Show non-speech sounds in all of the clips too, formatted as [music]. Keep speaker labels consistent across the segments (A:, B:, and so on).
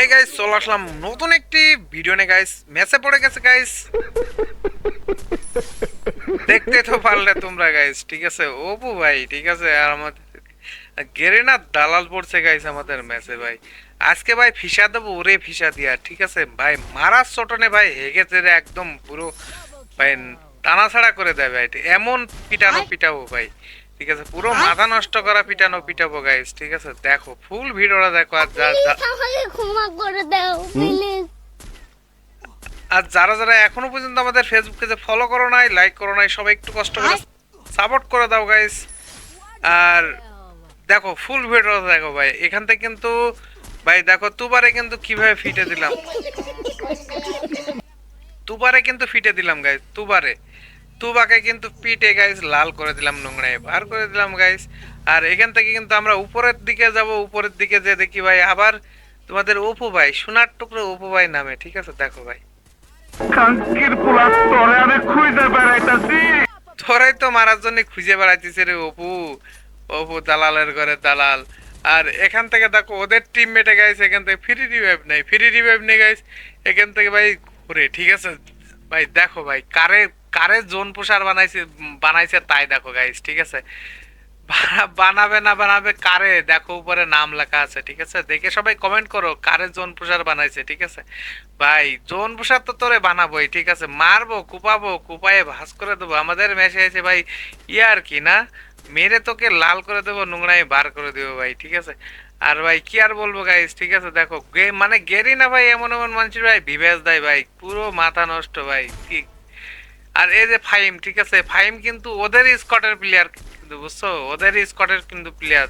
A: এই গাইস চলে আসলাম নতুন একটি ভিডিও নিয়ে গাইস মেসে পড়ে গেছে গাইস দেখতে তো পারলে তোমরা গাইস ঠিক আছে? ওপু ভাই ঠিক আছে? আর আমাদের গেরেনা দালাল পড়ছে গাইস আমাদের মেসে ভাই। আজকে ভাই ফিসা দেবো ওরে ফিসা দিয়া ঠিক আছে? ভাই মারার চটনে ভাই হেগেছে রে একদম পুরো ভাই টানা ছাড়া করে দেয় ভাই। এমন পিটানো পিটাবো ভাই। ঠিক আছে? পুরো মাথা নষ্ট করা পিটানো পিটাবো গাইস ঠিক আছে? দেখো ফুল ভিডিওটা দেখো আর যা যা-
B: ক্ষমা করে দাও প্লিজ
A: আর যারা যারা এখনও পর্যন্ত আমাদের ফেসবুকে যে ফলো করো নাই লাইক করো নাই সবাই একটু কষ্ট করে সাপোর্ট করে দাও গাইস আর দেখো ফুল ভিডিও দেখো ভাই। এখান থেকে কিন্তু ভাই দেখো তুবারে কিন্তু কীভাবে ফিটে দিলাম। [laughs] তুবারে কিন্তু ফিটে দিলাম গাইস তুবারে তুবাকে কিন্তু পিটে গাইস লাল করে দিলাম নোংরায় বার করে দিলাম গাইস আর এখান থেকে কিন্তু আমরা উপরের দিকে যাব উপরের দিকে যে দেখি ভাই আবার তোমাদের অপু ভাই সোনার টুকরো অপু ভাই নামে ঠিক আছে? দেখো ভাই। তোরাই তো মারার জন্য খুঁজে বেড়াইতেছে রে অপু। অপু দালালের ঘরে দালাল। আর এখান থেকে দেখো ওদের টিম মেটে গাইছে এখান থেকে ফ্রি রিভাইভ নেই ফ্রি রিভাইভ নেই গাইস এখান থেকে ভাই ঘুরে ঠিক আছে? ভাই দেখো ভাই কারে কারে জোন প্রসার বানাইছে বানাইছে তাই দেখো গাইস ঠিক আছে? বানা- বানাবে না বানাবে কারে, দেখো উপরে নাম লেখা আছে, ঠিক আছে? দেখে সবাই কমেন্ট করো, কারে জোন প্রসার বানাইছে, ঠিক আছে? ভাই, জোন প্রসার তো তোরে বানাবোই, ঠিক আছে? মারবো, কুপাবো, কুপায়ে ভাস করে দেবো। আমাদের মেসে আছে ভাই ইয়ার কি না? মেরে তোকে লাল করে দেবো নোংরায় বার করে দেবো ভাই, ঠিক আছে? আর ভাই, কি আর বলব গাইস ঠিক আছে? দেখো মানে গেরি না ভাই, এমন এমন মানুষের ভাই বিবেচ দেয় ভাই, পুরো মাথা নষ্ট ভাই ঠিক আর এই যে ফাইম, ঠিক আছে? ফাইম কিন্তু ওদের স্কটের প্লেয়ার কিন্তু, বুঝছ? ওদের স্কটের কিন্তু প্লেয়ার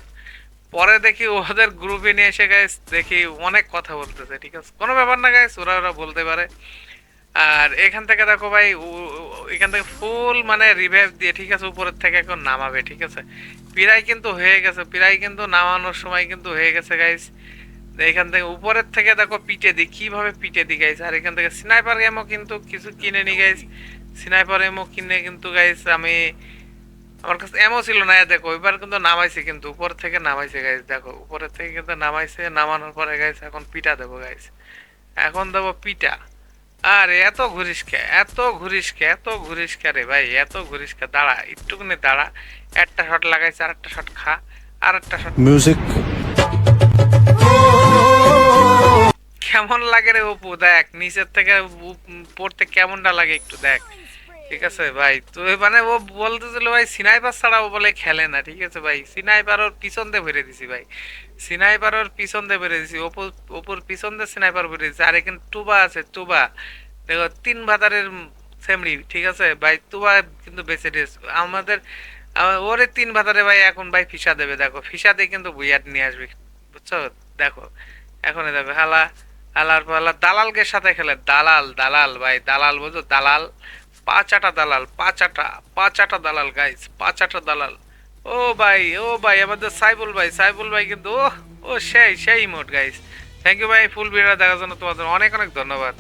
A: পরে দেখি ওদের গ্রুপে নিয়ে এসে গাইস দেখি অনেক কথা বলতেছে, ঠিক আছে? কোনো ব্যাপার না গাইস ওরা ওরা বলতে পারে। আর এখান থেকে দেখো ভাই এখান থেকে ফুল মানে রিভাইভ দিয়ে, ঠিক আছে? উপরের থেকে এখন নামাবে, ঠিক আছে? প্রায় কিন্তু হয়ে গেছে, প্রায় কিন্তু নামানোর সময় কিন্তু হয়ে গেছে গাইস এখান থেকে উপরের থেকে দেখো পিটে দিই, কীভাবে পিটে দিই গাইস আর এখান থেকে স্নাইপার গেমও কিন্তু কিছু কিনে নি গাইস স্নাইপার এমও কিনে কিন্তু গাইস আমি আমার কাছে এমও ছিল না দেখো এবার কিন্তু নামাইছে কিন্তু উপর থেকে নামাইছে গাইস দেখো উপরের থেকে কিন্তু নামাইছে নামানোর পরে গাইস এখন পিটা দেবো গাইস এখন দেবো পিটা আরে এত ঘুরিস কে এত ঘুরিস কে এত ঘুরিস কে রে ভাই এত ঘুরিস কে দাঁড়া একটুখানি দাঁড়া একটা শট লাগাইছে আর একটা শট খা আর একটা শট
C: music.
A: কেমন লাগে রে অপু দেখ নিচের থেকে পড়তে কেমনটা লাগে একটু দেখ। ঠিক আছে ভাই। তো মানে ও বলতেছিল ভাই সিনাইপার ছাড়া ও বলে খেলে না, ঠিক আছে ভাই। সিনাইপার ওর পিছন দিয়ে ভরে দিছি ভাই। সিনাইপার ওর পিছন দিয়ে ভরে দিছি। অপু অপুর পিছন দিয়ে সিনাইপার ভরে দিছি। আর এখানে টুবা আছে টুবা দেখো, তিন ভাতারের সেমড়ি ঠিক আছে? ভাই টুবা কিন্তু বেঁচে দিয়েছে আমাদের ওরে তিন ভাতারে ভাই এখন ভাই ফিসা দেবে, দেখো। ফিসা দিয়ে কিন্তু বুইয়াট নিয়ে আসবে, বুঝছ? দেখো, এখন দেখো, হালা, হালার পালা দালালকে সাথে খেলে। দালাল দালাল, ভাই, দালাল বুঝো দালাল পাঁচাটা দালাল, পাঁচাটা পাঁচাটা দালাল গাইস পাঁচাটা দালাল। ও ভাই ও ভাই, আমাদের সাইবুল ভাই সাইবুল ভাই কিন্তু, ও ও সেই সেই মোট গাইস থ্যাংক ইউ ভাই, ফুল ভিডিও দেখার জন্য তোমাদের অনেক অনেক ধন্যবাদ।